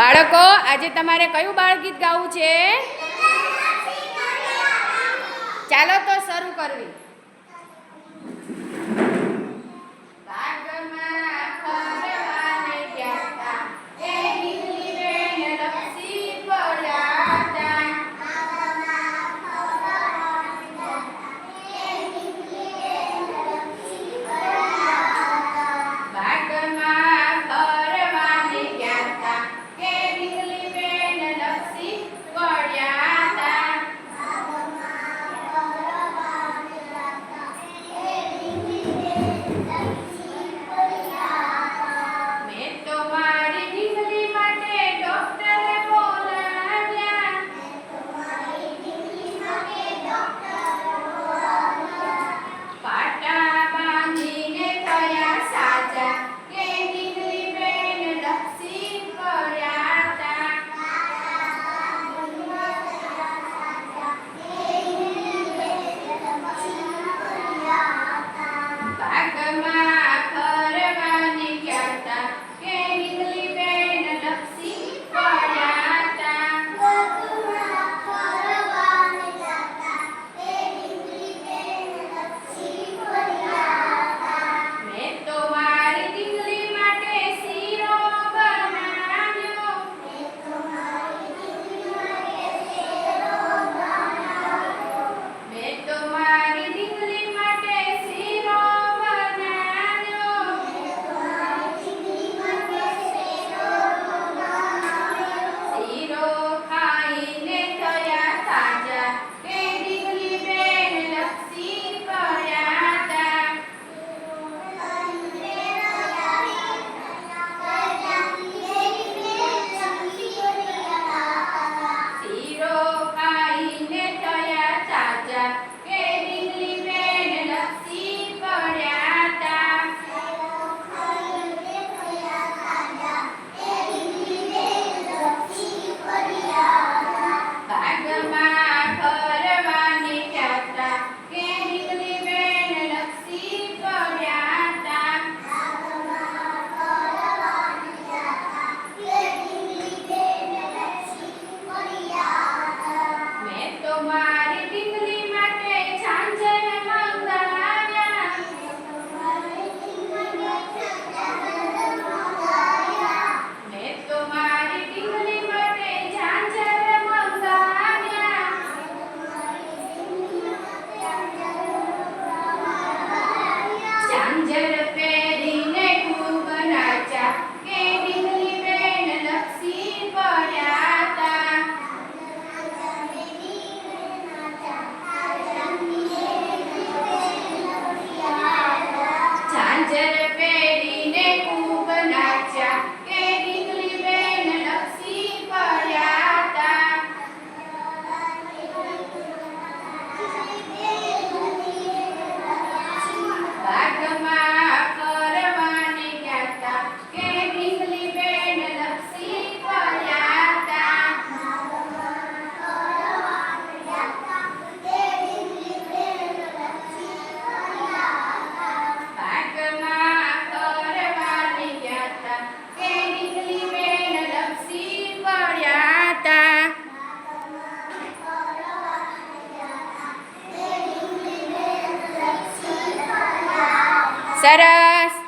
બાળકો આજે તમારે કયું બાળગીત ગાવું છે? ચાલો તો શરૂ કરવી. સરસ